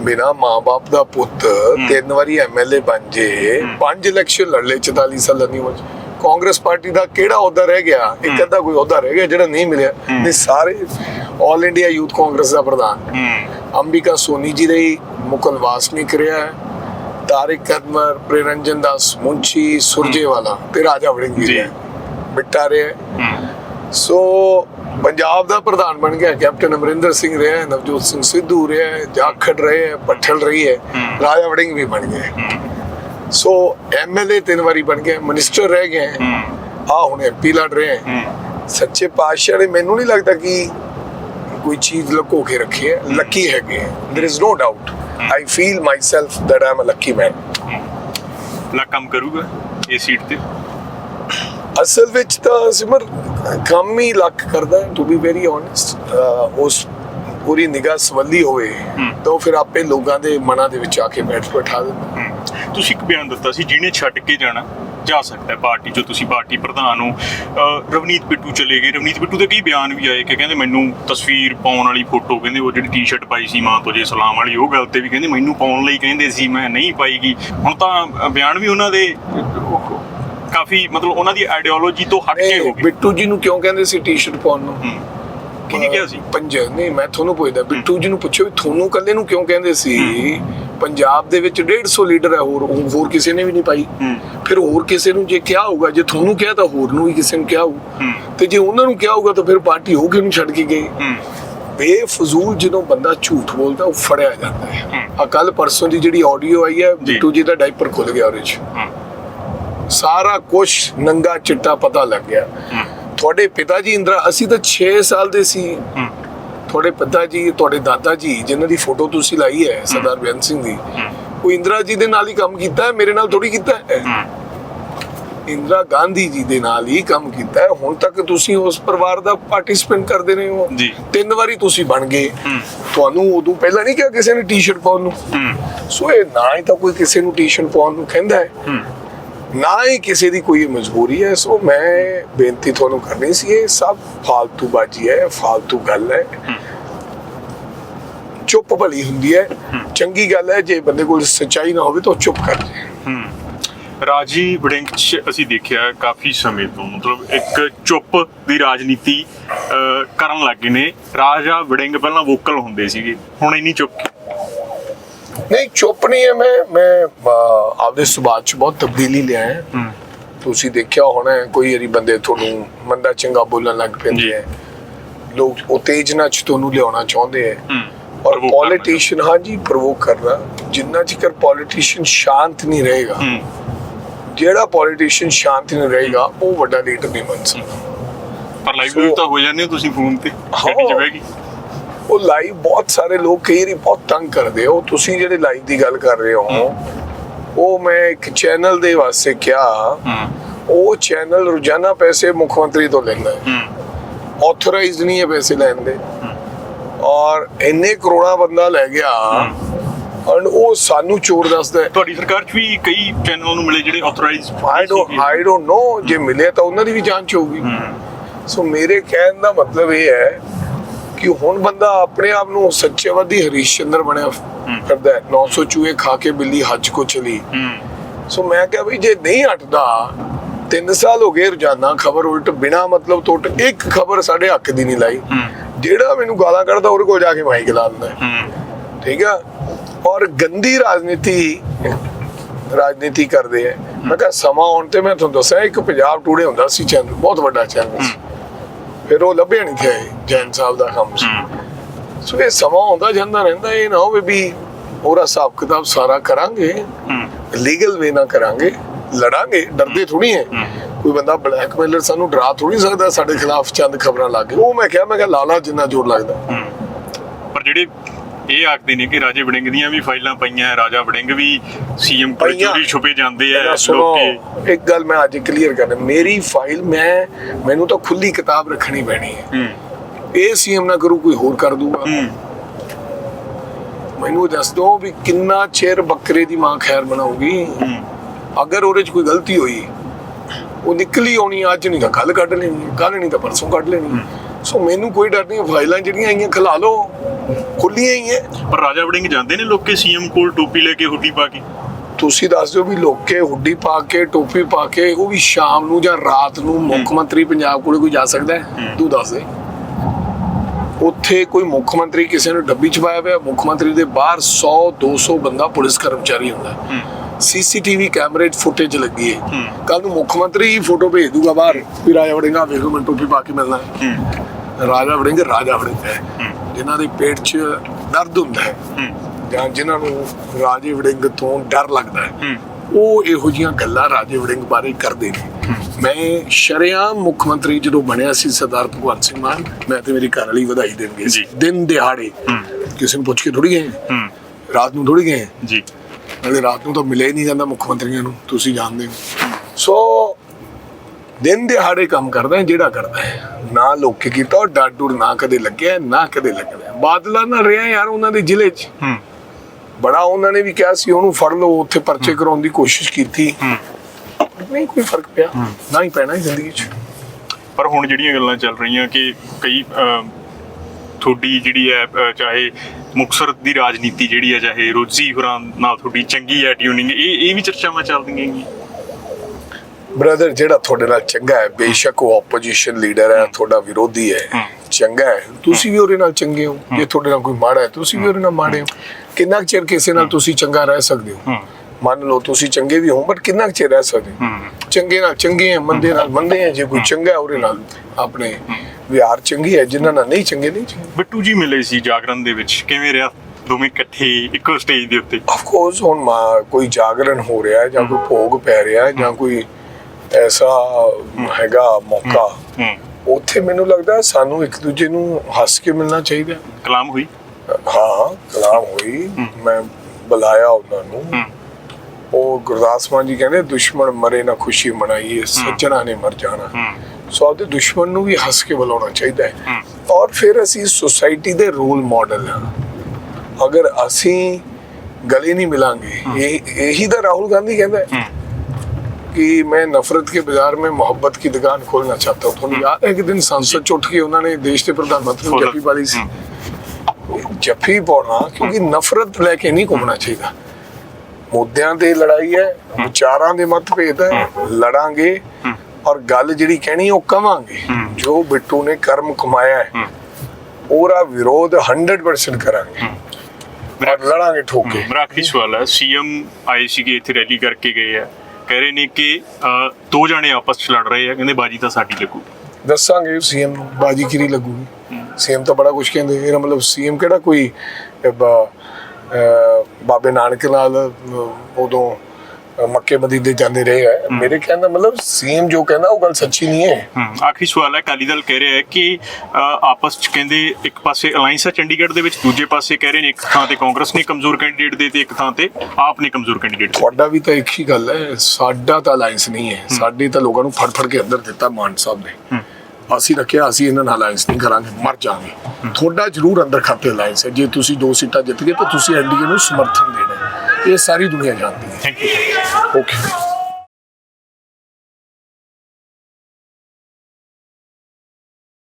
[SPEAKER 1] ਬਿਨਾ ਮਾਂ-ਬਾਪ ਦਾ ਪੁੱਤ ਤਿੰਨ ਵਾਰੀ ਐਮਐਲਏ ਬਣ ਜੇ ਪੰਜ ਇਲੈਕਸ਼ਨ ਲੜ ਲਏ 44 ਸਾਲਾਂ ਦੀ ਉਮਰ ਕਾਂਗਰਸ ਪਾਰਟੀ ਦਾ ਕਿਹੜਾ ਅਹੁਦਾ ਰਹਿ ਗਿਆ? ਇੱਕ ਅੱਧਾ ਕੋਈ ਅਹੁਦਾ ਰਹਿ ਗਿਆ ਜਿਹੜਾ ਨਹੀਂ ਮਿਲਿਆ। ਨਹੀਂ ਸਾਰੇ ਆਲ ਇੰਡੀਆ ਯੂਥ ਕਾਂਗਰਸ ਦਾ ਪ੍ਰਧਾਨ। ਅੰਬਿਕਾ ਸੋਨੀ ਜੀ ਰਹੀ ਮੁਕਲ ਵਾਸਨਿਕ ਰਿਹਾ ਤਾਰਿਕ ਕਦਮਰ ਪ੍ਰੇਰੰਜਨ ਦਾਸ ਮੁੰਚੀ ਸੁਰਜੇਵਾਲਾ ਤੇ ਰਾਜਾ ਵੜਿੰਗ ਜੀ। ਬਿੱਟਾ ਰਿਹਾ। ਸੋ ਪੰਜਾਬ ਦਾ ਪ੍ਰਧਾਨ ਬਣ ਗਿਆ ਕੈਪਟਨ ਅਮਰਿੰਦਰ ਸਿੰਘ ਰਿਹਾ ਨਵਜੋਤ ਸਿੰਘ ਸਿੱਧੂ ਰਿਹਾ ਜਾਖੜ ਰਹੇ ਹੈ, ਪੱਠਲ ਰਹੀ ਹੈ। ਰਾਜਾ ਵੜਿੰਗ ਵੀ ਬਣ ਗਏ
[SPEAKER 2] ਹੂੰ।
[SPEAKER 1] ਸੋ ਐਮਐਲਏ ਤਿੰਨ ਵਾਰੀ ਬਣ ਗਏ ਮਿਨਿਸਟਰ ਰਹਿ ਗਏ
[SPEAKER 2] ਹੂੰ
[SPEAKER 1] ਆ ਹੁਣ ਐਮਪੀ ਲੜ ਰਹੇ ਹੈ
[SPEAKER 2] ਹੂੰ
[SPEAKER 1] ਸੱਚੇ ਪਾਤਸ਼ਾਹ ਨੇ ਮੈਨੂੰ ਨਹੀਂ ਲੱਗਦਾ ਕਿ ਕੋਈ ਚੀਜ਼ ਲੁਕੋ ਕੇ ਰੱਖੀ ਹੈ ਲੱਕੀ ਹੈਗੇ there is no doubt I feel myself that I am a lucky man
[SPEAKER 2] luck ਕੰਮ ਕਰੂਗਾ ਇਹ ਸੀਟ ਤੇ
[SPEAKER 1] ਅਸਲ ਵਿੱਚ ਤਾਂ ਸਿਮਰ ਕੰਮ ਹੀ ਲੱਕ ਕਰਦਾ ਟੂ ਬੀ ਵੈਰੀ ਓਨੈਸਟ ਉਸ ਪੂਰੀ ਨਿਗਾਹ ਸਵੱਲੀ ਹੋਵੇ
[SPEAKER 2] ਹੂੰ।
[SPEAKER 1] ਤਾਂ ਉਹ ਫਿਰ ਆਪੇ ਲੋਕਾਂ ਦੇ ਮਨਾਂ ਦੇ ਵਿੱਚ ਆ ਕੇ ਬੈਠ ਬਿਠਾ ਦਿੰਦਾ
[SPEAKER 2] ਹੂੰ। ਤੁਸੀਂ ਇੱਕ ਬਿਆਨ ਦਿੱਤਾ ਸੀ ਜਿਹਨੇ ਛੱਡ ਕੇ ਜਾਣਾ ਜਾ ਸਕਦਾ ਹੈ ਪਾਰਟੀ ਜੋ ਤੁਸੀਂ ਪਾਰਟੀ ਪ੍ਰਧਾਨ ਹੋ। ਰਵਨੀਤ ਬਿੱਟੂ ਚਲੇ ਗਏ। ਰਵਨੀਤ ਬਿੱਟੂ ਦੇ ਕਈ ਬਿਆਨ ਵੀ ਆਏ ਕਿ ਕਹਿੰਦੇ ਮੈਨੂੰ ਤਸਵੀਰ ਪਾਉਣ ਵਾਲੀ ਫੋਟੋ ਕਹਿੰਦੇ ਉਹ ਜਿਹੜੀ ਟੀ-ਸ਼ਰਟ ਪਾਈ ਸੀ ਮਾਂ ਤੋਂ ਜੇ ਸਲਾਮ ਵਾਲੀ ਉਹ ਗੱਲ ਤੇ ਵੀ ਕਹਿੰਦੇ ਮੈਨੂੰ ਪਾਉਣ ਲਈ ਕਹਿੰਦੇ ਸੀ ਮੈਂ ਨਹੀਂ ਪਾਈਗੀ। ਹੁਣ ਤਾਂ ਬਿਆਨ ਵੀ ਉਹਨਾਂ ਦੇ ਕਾਫੀ ਮਤਲਬ ਉਹਨਾਂ ਦੀ ਆਈਡੀਓਲੋਜੀ ਤੋਂ ਹਟ ਕੇ ਹੋ ਗਏ।
[SPEAKER 1] ਬਿੱਟੂ ਜੀ ਨੂੰ ਕਿਉਂ ਕਹਿੰਦੇ ਸੀ ਟੀ-ਸ਼ਰਟ ਪਾਉਣ ਨੂੰ?
[SPEAKER 2] ਕਿਹਨੇ ਕਿਹਾ ਸੀ?
[SPEAKER 1] ਪੰਜ ਨਹੀਂ ਮੈਂ ਤੁਹਾਨੂੰ ਪੁੱਛਦਾ ਬਿੱਟੂ ਜੀ ਨੂੰ ਪੁੱਛੋ ਵੀ ਤੁਹਾਨੂੰ ਕੱਲੇ ਨੂੰ ਕਿਉਂ ਕਹਿੰਦੇ ਸੀ? ਪੰਜਾਬ ਦੇ ਵਿੱਚ 150 ਲੀਡਰ ਹੈ ਹੋਰ ਹੋਰ ਕਿਸੇ ਨੇ ਵੀ ਨਹੀਂ ਪਾਈ। ਫਿਰ ਹੋਰ ਕਿਸੇ ਨੂੰ ਜੇ ਕਿਹਾ ਹੋਊਗਾ ਜੇ ਤੁਹਾਨੂੰ ਕਿਹਾ ਤਾਂ ਹੋਰ ਨੂੰ ਵੀ ਕਿਸੇ ਨੂੰ ਕਿਹਾ ਹੋਊ।
[SPEAKER 2] ਹੂੰ।
[SPEAKER 1] ਤੇ ਜੇ ਉਹਨਾਂ ਨੂੰ ਕਿਹਾ ਹੋਊਗਾ ਤਾਂ ਫਿਰ ਪਾਰਟੀ ਹੋ ਕੇ ਉਹਨੂੰ ਛੱਡ ਕੇ
[SPEAKER 2] ਹੂੰ।
[SPEAKER 1] ਬੇਫਜ਼ੂਲ ਜਦੋਂ ਬੰਦਾ ਝੂਠ ਬੋਲਦਾ ਉਹ ਫੜਿਆ ਜਾਂਦਾ ਹੈ। ਆ ਕੱਲ ਪਰਸੋਂ ਦੀ ਜਿਹੜੀ ਆਡੀਓ ਆਈ ਹੈ। ਬਿੱਟੂ ਜੀ ਦਾ ਡਾਈਪਰ ਖੁੱਲ ਗਿਆ ਉਹਦੇ 'ਚ। ਸਾਰਾ ਕੁਝ ਨੰਗਾ ਚਿੱਟਾ ਪਤਾ ਲੱਗ ਗਿਆ। ਤੁਹਾਡੇ ਪਿਤਾ ਜੀ ਇੰਦਰਾ ਅਸੀਂ ਤਾਂ 6 ਸਾਲ ਦੇ ਸੀ। ਤੁਹਾਡੇ ਪਿਤਾ ਜੀ ਤੁਹਾਡੇ ਦਾਦਾ ਜੀ ਜਿਨ੍ਹਾਂ ਦੀ ਫੋਟੋ ਤੁਸੀਂ ਲਾਈ ਹੈ ਸਰਦਾਰ ਬੇਅੰਤ ਸਿੰਘ ਦੀ। ਉਹ ਇੰਦਰਾ ਜੀ ਦੇ ਨਾਲ ਹੀ ਕੰਮ ਕੀਤਾ ਹੈ ਮੇਰੇ ਨਾਲ ਥੋੜੀ ਕੀਤਾ ਹੈ। ਇੰਦਰਾ ਗਾਂਧੀ ਜੀ ਦੇ ਨਾਲ ਹੀ ਕੰਮ ਕੀਤਾ ਹੈ। ਹੁਣ ਤੱਕ ਤੁਸੀਂ ਉਸ ਪਰਿਵਾਰ ਦਾ ਪਾਰਟਿਸਿਪੇਟ ਕਰਦੇ ਰਹੇ ਹੋ। ਤਿੰਨ ਵਾਰੀ ਤੁਸੀਂ ਬਣ ਗਏ। ਤੁਹਾਨੂੰ ਉਦੋਂ ਪਹਿਲਾਂ ਨਹੀਂ ਕਿਹਾ ਕਿਸੇ ਨੇ ਟੀ-ਸ਼ਰਟ ਪਾਉਣ ਨੂੰ? ਸੋ ਇਹ ਨਾ ਹੀ ਤਾਂ ਕੋਈ ਕਿਸੇ ਨੂੰ ਟੀ-ਸ਼ਰਟ ਪਾਉਣ ਨੂੰ ਕਹਿੰਦਾ ਹੂੰ। ਨਾ ਹੀ ਕਿਸੇ ਦੀ ਕੋਈ ਮਜਬੂਰੀ ਹੈ ਸੋ ਮੈਂ ਬੇਨਤੀ ਤੁਹਾਨੂੰ ਕਰਨੀ ਸੀ ਇਹ ਸਭ ਫालतू ਬਾਜੀ ਹੈ ਫालतू ਗੱਲ ਹੈ। ਚੁੱਪ ਭਲੀ ਹੁੰਦੀ ਹੈ। ਚੰਗੀ ਗੱਲ ਹੈ ਜੇ ਬੰਦੇ ਕੋਲ ਸੱਚਾਈ ਨਾ ਹੋਵੇ ਤਾਂ ਚੁੱਪ ਕਰ
[SPEAKER 2] ਜੇ ਰਾਜੀ ਵੜਿੰਗ ਚ ਅਸੀਂ ਦੇਖਿਆ ਕਾਫੀ ਸਮੇਂ ਤੋਂ ਮਤਲਬ ਇੱਕ ਚੁੱਪ ਦੀ ਰਾਜਨੀਤੀ ਕਰਨ ਲੱਗੇ ਨੇ। ਰਾਜਾ ਵੜਿੰਗ ਪਹਿਲਾਂ ਵੋਕਲ ਹੁੰਦੇ ਸੀਗੇ ਹੁਣ ਇੰਨੀ ਚੁੱਪ
[SPEAKER 1] ਨਹੀਂ ਚੁੱਪ ਨਹੀਂ ਹੈ। ਮੈਂ ਮੈਂ ਆਪਦੇ ਸੁਭਾਅ ਚ ਬਹੁਤ ਤਬਦੀਲੀ ਲਿਆਇਆ
[SPEAKER 2] ਹੂੰ।
[SPEAKER 1] ਤੁਸੀਂ ਦੇਖਿਆ ਹੋਣਾ ਕੋਈ ਵਾਰੀ ਬੰਦੇ ਤੁਹਾਨੂੰ ਮੰਦਾ ਚੰਗਾ ਬੋਲਣ ਲੱਗ। ਪੈਂਦੇ ਹੈ। ਲੋਕ ਉਤੇਜਨਾ ਚ ਤੁਹਾਨੂੰ ਲਿਆਉਣਾ ਚਾਹੁੰਦੇ ਹੈ। ਔਰ। ਪੋਲੀਟੀਸ਼ੀਅਨ ਹਾਂਜੀ ਪ੍ਰੋਵੋਕ ਕਰਨਾ ਜਿੰਨਾ ਚਿਰ ਪੋਲੀਟੀਸ਼ੀਅਨ ਸ਼ਾਂਤ ਨਹੀਂ ਰਹੇਗਾ ਜਿਹੜਾ ਪੋਲੀਟੀਸ਼ੀਅਨ ਸ਼ਾਂਤ ਨਹੀਂ ਰਹੇਗਾ ਉਹ ਵੱਡਾ ਲੀਡਰ ਨਹੀਂ ਬਣ ਸਕਦਾ।
[SPEAKER 2] ਪਰ ਲਾਈਵ ਵੀ ਤਾਂ ਹੋ ਜਾਂਦੇ ਹੋ ਤੁਸੀਂ ਫੋਨ ਤੇ ਗੱਡੀ ਚ ਬਹਿ
[SPEAKER 1] ਉਹ ਲਾਈਵ ਬਹੁਤ ਸਾਰੇ ਲੋਕ ਕਈ ਵਾਰੀ ਬਹੁਤ ਤੰਗ ਕਰਦੇ ਹੋ ਤੁਸੀਂ ਜਿਹੜੇ ਲਾਈਵ ਦੀ ਗੱਲ ਕਰ ਰਹੇ ਹੋ ਉਹ ਮੈਂ ਇੱਕ ਚੈਨਲ ਦੇ ਵਾਸਤੇ ਕਿਹਾ। ਉਹ ਚੈਨਲ ਰੋਜ਼ਾਨਾ ਪੈਸੇ ਮੁੱਖ ਮੰਤਰੀ ਤੋਂ ਲੈਂਦਾ ਹੈ। ਆਥੋਰਾਈਜ਼ਡ ਨਹੀਂ ਹੈ ਪੈਸੇ ਲੈਣ ਦੇ। ਔਰ ਇੰਨੇ ਕਰੋੜਾਂ ਬੰਦਾ ਲੈ ਗਿਆ। ਔਰ ਉਹ ਸਾਨੂੰ ਚੋਰ ਦੱਸਦਾ ਹੈ।
[SPEAKER 2] ਤੁਹਾਡੀ ਸਰਕਾਰ ਚ ਵੀ ਕਈ ਚੈਨਲ ਨੂੰ ਮਿਲੇ ਜਿਹੜੇ authorize
[SPEAKER 1] I don't I don't know ਜੇ ਮਿਲੇ ਤਾਂ ਉਹਨਾਂ ਦੀ ਵੀ ਜਾਂਚ ਹੋਊਗੀ। ਸੋ ਮੇਰੇ ਕਹਿਣ ਦਾ ਮਤਲਬ ਇਹ ਹੈ ਕਿ ਹੁਣ ਬੰਦਾ ਆਪਣੇ ਆਪ ਨੂੰ ਸੱਚੇਵਾਦੀ ਹਰੀਸ਼ਚੰਦਰ ਬਣਿਆ ਕਰਦਾ ਹੈ। 900 ਚੂਹੇ ਖਾ ਕੇ ਬਿੱਲੀ ਹੱਜ ਕੋ ਚਲੀ। ਸੋ ਮੈਂ ਕਿਹਾ ਵੀ ਜੇ ਨਹੀਂ ਹਟਦਾ 3 ਸਾਲ ਹੋ ਗਏ ਰੋਜ਼ਾਨਾ ਖਬਰ ਉਲਟ ਬਿਨਾ ਮਤਲਬ ਤੋਂ ਇੱਕ ਖਬਰ ਸਾਡੇ ਹੱਕ ਦੀ ਨਹੀਂ ਲਾਈ। ਜਿਹੜਾ ਮੈਨੂੰ ਗਾਲਾਂ ਕੱਢਦਾ ਉਹਦੇ ਕੋਲ ਜਾ ਕੇ ਮਾਈਕ ਲਾ ਦਿੰਦਾ। ਠੀਕ ਆ? ਔਰ ਗੰਦੀ ਰਾਜਨੀਤੀ ਰਾਜਨੀਤੀ ਕਰਦੇ ਆ। ਮੈਂ ਕਿਹਾ ਸਮਾਂ ਆਉਣ ਤੇ ਮੈਂ ਤੁਹਾਨੂੰ ਦੱਸਿਆ ਇੱਕ ਪੰਜਾਬ ਟੂਡੇ ਹੁੰਦਾ ਸੀ ਚੈਨਲ ਬਹੁਤ ਵੱਡਾ ਚੈਨਲ ਸੀ। ਫਿਰ ਉਹ ਲੱਭਿਆ ਨਹੀਂ ਥਿਆ ਜੈਨ ਸਾਹਿਬ ਦਾ ਕੰਮ ਸੀ। ਸੋ ਇਹ ਸਮਾਂ ਆਉਂਦਾ ਜਾਂਦਾ ਰਹਿੰਦਾ ਇਹ ਨਾ ਹੋਵੇ ਵੀ ਉਹਦਾ ਹਿਸਾਬ ਕਿਤਾਬ ਸਾਰਾ ਕਰਾਂਗੇ
[SPEAKER 2] ਹੂੰ।
[SPEAKER 1] ਲੀਗਲ ਵੇ ਨਾ ਕਰਾਂਗੇ ਲੜਾਂਗੇ ਡਰਦੇ ਥੋੜੀ ਹੈ। ਕੋਈ ਬੰਦਾ ਬਲੈਕਮੇਲਰ ਸਾਨੂੰ ਡਰਾ ਥੋੜੀ ਸਕਦਾ ਸਾਡੇ ਖਿਲਾਫ ਚੰਦ ਖਬਰਾਂ ਲਾ ਕੇ। ਉਹ ਮੈਂ ਕਿਹਾ ਮੈਂ ਕਿਹਾ ਲਾਲਾ ਜਿੰਨਾ ਜ਼ੋਰ ਲੱਗਦਾ।
[SPEAKER 2] ਪਰ ਜਿਹੜੇ ਇਹ ਆਖਦੇ ਨੇ ਕਿ ਰਾਜੇ ਵੜਿੰਗ ਦੀਆਂ ਵੀ ਫਾਈਲਾਂ ਪਈਆਂ ਰਾਜਾ ਵੜਿੰਗ ਵੀ ਸੀਐਮ ਕੋਲ। ਚੋਰੀ ਛੁਪੇ ਜਾਂਦੇ ਆ ਲੋਕੇ।
[SPEAKER 1] ਇੱਕ ਗੱਲ ਮੈਂ ਅੱਜ ਕਲੀਅਰ ਕਰਨਾ ਮੇਰੀ ਫਾਈਲ ਮੈਂ ਮੈਨੂੰ ਤਾਂ ਖੁੱਲੀ ਕਿਤਾਬ ਰੱਖਣੀ ਪੈਣੀ ਹੈ।
[SPEAKER 2] ਹੂੰ।
[SPEAKER 1] ਇਹ ਸੀਐਮ ਨਾ ਕਰੂ ਕੋਈ ਹੋਰ ਕਰ ਦੂਗਾ?
[SPEAKER 2] ਹੂੰ।
[SPEAKER 1] ਮੈਨੂੰ ਦੱਸ ਦਿਓ ਵੀ ਕਿੰਨਾ ਚਿਰ ਬੱਕਰੇ ਦੀ ਮਾਂ ਖੈਰ ਬਣਾਉਗੀ
[SPEAKER 2] ਹੂੰ।
[SPEAKER 1] ਅਗਰ ਉਹਦੇ 'ਚ ਕੋਈ ਗਲਤੀ ਹੋਈ ਉਹ ਨਿਕਲੀ ਆਉਣੀ ਅੱਜ ਨਹੀਂ ਤਾਂ ਕੱਲ ਕੱਢ ਲੈਣੀ ਕੱਲ ਨਹੀਂ ਤਾਂ ਪਰਸੋਂ ਕੱਢ ਲੈਣੀ। ਸੋ ਮੈਨੂੰ ਕੋਈ ਡਰ ਨਹੀਂ ਫਾਈਲਾਂ ਜਿਹੜੀਆਂ ਆਈਆਂ ਖਿਲਾ ਲਓ। ਖੁੱਲੀਆਂ ਹੀ ਹੈ
[SPEAKER 2] ਪਰ ਰਾਜਾ ਵੜਿੰਗ ਜਾਂਦੇ ਨੇ ਲੋਕੇ ਸੀਐਮ ਕੋਲ ਟੋਪੀ ਲੈ ਕੇ ਹੁੱਡੀ ਪਾ ਕੇ?
[SPEAKER 1] ਤੁਸੀਂ ਦੱਸ ਦਿਓ ਵੀ ਲੋਕੇ ਹੁੱਡੀ ਪਾ ਕੇ ਟੋਪੀ ਪਾ ਕੇ ਉਹ ਵੀ ਸ਼ਾਮ ਨੂੰ ਜਾਂ ਰਾਤ ਨੂੰ ਮੁੱਖ ਮੰਤਰੀ ਪੰਜਾਬ ਕੋਲੇ ਕੋਈ ਜਾ ਸਕਦਾ ਹੈ। ਤੂੰ ਦੱਸ ਦੇ। ਉੱਥੇ ਕੋਈ ਮੁੱਖ ਮੰਤਰੀ ਕਿਸੇ ਨੂੰ ਡੱਬੀ ਚ ਪਾਇਆ ਹੋਇਆ ਮੁੱਖ ਮੰਤਰੀ ਦੇ ਬਾਹਰ 100 200 ਬੰਦਾ ਪੁਲਿਸ ਕਰਮਚਾਰੀ ਹੁੰਦਾ। ਸੀਸੀਟੀਵੀ ਕੈਮਰੇ ਫੁਟੇਜ ਲੱਗੀ ਹੈ। ਕੱਲ ਨੂੰ ਮੁੱਖ ਮੰਤਰੀ ਹੀ ਫੋਟੋ ਭੇਜ ਦੂਗਾ ਬਾਹਰ ਵੀ ਰਾਜਾ ਵੜਿੰਗਾ ਵੇਖੋ ਮੈਂ ਟੋਪੀ ਪਾ ਕੇ ਮਿਲਣਾ। ਰਾਜਾ ਵੜਿੰਗ ਰਾਜਾ ਵੜਿੰਗ ਹੂੰ। ਜਿਨ੍ਹਾਂ ਦੇ ਪੇਟ 'ਚ ਦਰਦ ਹੁੰਦਾ ਹੈ ਜਾਂ ਜਿਨ੍ਹਾਂ ਨੂੰ ਰਾਜੇ ਵੜਿੰਗ ਤੋਂ ਡਰ ਲੱਗਦਾ ਹੈ ਉਹ ਇਹੋ ਜੀਆਂ ਗੱਲਾਂ ਰਾਜੇ ਵੜਿੰਗ ਬਾਰੇ ਕਰਦੇ ਨੇ। ਮੈਂ ਸ਼ਰੇਆਮ ਮੁੱਖ ਮੰਤਰੀ ਜਦੋਂ ਬਣਿਆ ਸੀ ਸਰਦਾਰ ਭਗਵੰਤ ਸਿੰਘ ਮਾਨ ਮੈਂ ਤੇ ਮੇਰੀ ਘਰ ਵਾਲੀ ਵਧਾਈ ਦੇਣ ਗਏ ਸੀ। ਦਿਨ ਦਿਹਾੜੇ ਕਿਸੇ ਨੂੰ ਪੁੱਛ ਕੇ ਥੋੜੀ ਗਏ ਰਾਤ ਨੂੰ ਥੋੜੀ ਗਏ।
[SPEAKER 2] ਜੀ।
[SPEAKER 1] ਨਾਲੇ ਰਾਤ ਨੂੰ ਤਾਂ ਮਿਲਿਆ ਹੀ ਨਹੀਂ ਜਾਂਦਾ ਮੁੱਖ ਮੰਤਰੀਆਂ ਨੂੰ ਤੁਸੀਂ ਜਾਣਦੇ ਹੋ। ਸੋ ਦਿਨ ਦਿਹਾੜੇ ਕੰਮ ਕਰਦਾ ਹੈ ਜਿਹੜਾ ਕਰਦਾ ਹੈ। ਨਾ ਲੋਕੇ ਕੀਤਾ ਉਹ ਡਰ ਡੁਰ ਨਾ ਕਦੇ ਲੱਗਿਆ ਨਾ ਕਦੇ ਲੱਗਣਾ। ਬਾਦਲਾਂ ਨਾਲ ਰਿਹਾ ਯਾਰ ਉਹਨਾਂ ਦੇ ਜ਼ਿਲ੍ਹੇ 'ਚ।
[SPEAKER 2] ਹੂੰ।
[SPEAKER 1] ਬੜਾ ਉਹਨਾਂ ਨੇ ਵੀ ਕਿਹਾ ਸੀ ਉਹਨੂੰ ਫੜ ਲਓ ਉੱਥੇ ਪਰਚੇ ਕਰਾਉਣ ਦੀ ਕੋਸ਼ਿਸ਼ ਕੀਤੀ। ਨਹੀਂ ਕੋਈ ਫ਼ਰਕ ਪਿਆ। ਨਾ ਹੀ ਪੈਣਾ ਜ਼ਿੰਦਗੀ 'ਚ।
[SPEAKER 2] ਪਰ ਹੁਣ ਜਿਹੜੀਆਂ ਗੱਲਾਂ ਚੱਲ ਰਹੀਆਂ ਕਿ ਕਈ ਤੁਹਾਡੀ ਜਿਹੜੀ ਹੈ ਚਾਹੇ ਮੁਕਸਰ ਦੀ ਰਾਜਨੀਤੀ ਜਿਹੜੀ ਹੈ ਚਾਹੇ ਰੋਜ਼ੀ ਹੋਰਾਂ ਨਾਲ ਤੁਹਾਡੀ ਚੰਗੀ ਹੈ ਟਿਊਨਿੰਗ ਇਹ ਇਹ ਵੀ ਚਰਚਾਵਾਂ ਚੱਲਦੀਆਂ ਹੈਗੀਆਂ।
[SPEAKER 1] ਬ੍ਰਦਰ ਜਿਹੜਾ ਤੁਹਾਡੇ ਨਾਲ ਚੰਗਾ ਹੈ ਬੇਸ਼ੱਕ ਉਹ ਆਪੋਜੀਸ਼ਨ ਲੀਡਰ ਹੈ ਤੁਹਾਡਾ ਵਿਰੋਧੀ ਹੈ ਚੰਗਾ ਹੈ। ਤੁਸੀਂ ਵੀ ਉਹਦੇ ਨਾਲ ਚੰਗੇ ਹੋ ਜੇ ਤੁਹਾਡੇ ਨਾਲ ਕੋਈ ਮਾੜਾ ਹੈ ਤੁਸੀਂ ਵੀ ਉਹਦੇ ਨਾਲ ਮਾੜੇ ਹੋ। ਕਿੰਨਾ ਚਿਰ ਕਿਸੇ ਨਾਲ ਤੁਸੀਂ ਚੰਗਾ ਰਹਿ ਸਕਦੇ ਹੋ? ਮੰਨ ਲਓ ਤੁਸੀਂ ਚੰਗੇ ਵੀ ਹੋ ਬਟ ਕਿੰਨਾ ਚਿਰ ਰਹਿ ਸਕਦੇ ਚੰਗੇ ਨਾਲ ਚੰਗੇ ਹੈ ਮੰਦੇ ਨਾਲ ਮੰਦੇ ਹੈ ਜੇ ਕੋਈ ਚੰਗਾ ਹੈ ਉਹਦੇ ਨਾਲ ਆਪਣੇ ਵਿਹਾਰ ਚੰਗੀ ਹੈ ਜਿਨ੍ਹਾਂ ਨਾਲ ਨਹੀਂ ਚੰਗੇ ਨਹੀਂ ਚੰਗੇ।
[SPEAKER 2] ਬਿੱਟੂ ਜੀ ਮਿਲੇ ਸੀ ਜਾਗਰਣ ਦੇ ਵਿੱਚ ਕਿਵੇਂ ਰਿਹਾ ਦੋਵੇਂ ਇਕੱਠੇ ਇੱਕੋ ਸਟੇਜ ਦੇ ਉੱਤੇ?
[SPEAKER 1] ਆਫ ਕੋਰਸ ਹੁਣ ਕੋਈ ਜਾਗਰਣ ਹੋ ਰਿਹਾ ਹੈ ਜਾਂ ਕੋਈ ਭੋਗ ਪੈ ਰਿਹਾ ਹੈ ਜਾਂ ਕੋਈ ਐਸਾ ਹੈਗਾ ਮੌਕਾ। ਉੱਥੇ ਮੈਨੂੰ ਲੱਗਦਾ ਸਾਨੂੰ ਇੱਕ ਦੂਜੇ ਨੂੰ ਹੱਸ ਕੇ ਮਿਲਣਾ ਚਾਹੀਦਾ।
[SPEAKER 2] ਕਲਾਮ ਹੋਈ?
[SPEAKER 1] ਹਾਂ ਕਲਾਮ ਹੋਈ। ਮੈਂ ਬੁਲਾਇਆ ਉਹਨਾਂ ਨੂੰ। ਉਹ ਗੁਰਦਾਸ ਮਾਨ ਜੀ ਕਹਿੰਦੇ ਦੁਸ਼ਮਣ ਮਰੇ ਨਾ ਖੁਸ਼ੀ ਮਨਾਈਏ ਸੱਜਣਾ ਨੇ ਮਰ ਜਾਣਾ। ਸੋ ਆਪਦੇ ਦੁਸ਼ਮਣ ਨੂੰ ਵੀ ਹੱਸ ਕੇ ਬੁਲਾਉਣਾ ਚਾਹੀਦਾ ਹੈ। ਔਰ ਫਿਰ ਅਸੀਂ ਸੋਸਾਇਟੀ ਦੇ ਰੋਲ ਮਾਡਲ ਹਾਂ। ਅਗਰ ਅਸੀਂ ਗਲੇ ਨਹੀਂ ਮਿਲਾਂਗੇ ਇਹ ਇਹੀ ਤਾਂ ਰਾਹੁਲ ਗਾਂਧੀ ਕਹਿੰਦਾ ਹੂੰ। कि मैं नफरत के बाजार में मोहब्बत की दुकान खोलना चाहता हूँ ਤੁਹਾਨੂੰ ਯਾਦ ਹੈ ਕਿ ਦਿਨ ਸੰਸਦ ਚ ਉੱਠ ਕੇ ਉਹਨਾਂ ਨੇ ਦੇਸ਼ ਦੇ ਪ੍ਰਧਾਨ ਮੰਤਰੀ ਨੂੰ
[SPEAKER 2] ਖੋਲ੍ਹ-
[SPEAKER 1] ਜੱਫੀ ਪਾਲੀ ਸੀ ਜੱਫੀ ਪਾਉਣਾ ਕਿਉਂਕਿ ਨਫ਼ਰਤ ਲੈ ਕੇ ਨਹੀਂ ਘੁੰਮਣਾ ਚਾਹੀਦਾ ਮੁੱਦਿਆਂ ਤੇ ਲੜਾਈ ਹੈ ਵਿਚਾਰਾਂ ਦੇ ਮਤਭੇਦ ਹੈ ਲੜਾਂਗੇ ਔਰ ਗੱਲ ਜਿਹੜੀ ਕਹਿਣੀ ਉਹ ਕਵਾਂਗੇ ਜੋ ਬਿੱਟੂ ਨੇ ਕਰਮ ਕਮਾਇਆ ਹੈ ਉਹਦਾ ਵਿਰੋਧ 100% ਕਰਾਂਗੇ ਔਰ ਲੜਾਂਗੇ ਠੋਕ ਕੇ
[SPEAKER 2] ਮੇਰਾ ਆਖਰੀ ਸਵਾਲ ਹੈ ਸੀਐਮ ਆਏ ਸੀਗੇ ਇੱਥੇ ਰੈਲੀ ਕਰਕੇ ਗਏ ਆ ਕਹਿ ਰਹੇ ਨੇ ਕਿ ਦੋ ਜਣੇ ਆਪਸ ਚ ਲੜ ਰਹੇ ਆ, ਕਹਿੰਦੇ ਬਾਜੀ ਤਾਂ ਸਾਡੀ ਲੱਗੂ।
[SPEAKER 1] ਦੱਸਾਂਗੇ ਸੀਐਮ ਨੂੰ ਕਿਰੀ ਲੱਗੂਗੀ? ਸੀਐਮ ਤਾਂ ਬੜਾ ਕੁਝ ਕਹਿੰਦੇ, ਇਹਦਾ ਮਤਲਬ ਸੀਐਮ ਕਿਹੜਾ ਕੋਈ ਬਾਬੇ ਨਾਨਕ ਨਾਲ ਉਦੋਂ ਮੱਕੇ ਮਦੀਨੇ ਜਾਂਦੇ ਰਹੇ ਹੈ। ਮੇਰੇ ਕਹਿਣ ਦਾ ਮਤਲਬ ਸੀਐਮ ਜੋ ਕਹਿੰਦਾ ਉਹ ਗੱਲ ਸੱਚੀ ਨਹੀਂ ਹੈ।
[SPEAKER 2] ਆਖਰੀ ਸਵਾਲ ਹੈ ਅਕਾਲੀ ਦਲ ਕਹਿ ਰਿਹਾ ਹੈ ਕਿ ਆਪਸ ਚ ਕਹਿੰਦੇ ਇੱਕ ਪਾਸੇ ਅਲਾਈਅੰਸ ਹੈ ਚੰਡੀਗੜ੍ਹ ਦੇ ਵਿੱਚ ਦੂਜੇ ਪਾਸੇ ਕਹਿ ਰਹੇ ਨੇ ਇੱਕ ਥਾਂ ਤੇ ਕਾਂਗਰਸ ਨੇ ਕਮਜ਼ੋਰ ਕੈਂਡੀਡੇਟ ਦੇ ਤੇ ਇੱਕ ਥਾਂ ਤੇ ਆਪ ਨੇ ਕਮਜ਼ੋਰ ਕੈਂਡੀਡੇਟ
[SPEAKER 1] ਤੁਹਾਡਾ ਵੀ ਤਾਂ ਇੱਕ ਹੀ ਗੱਲ ਹੈ ਸਾਡਾ ਤਾਂ ਅਲਾਈਅੰਸ ਨਹੀਂ ਹੈ। ਸਾਡੇ ਤਾਂ ਲੋਕਾਂ ਨੂੰ ਫੜ ਫੜ ਕੇ ਅੰਦਰ ਦਿੱਤਾ ਮਾਨ ਸਾਹਿਬ ਨੇ। ਅਸੀਂ ਰੱਖਿਆ ਅਸੀਂ ਇਹਨਾਂ ਨਾਲ ਅਲਾਈਅੰਸ ਨਹੀਂ ਕਰਾਂਗੇ ਮਰ ਜਾਵਾਂਗੇ ਤੁਹਾਡਾ ਜ਼ਰੂਰ ਅੰਦਰ ਖਾਤੇ ਅਲਾਈਅੰਸ ਹੈ। ਜੇ ਤੁਸੀਂ ਦੋ ਸੀਟਾਂ ਜਿੱਤ ਗਏ ਤਾਂ ਤੁਸੀਂ ਐਨਡੀਏ ਨੂੰ ਸਮਰਥਨ ਦੇਣਾ। ਇਹ ਸਾਰੀ ਦੁਨੀਆ ਜਾਣਦੀ ਹੈ।
[SPEAKER 2] Thank you
[SPEAKER 1] okay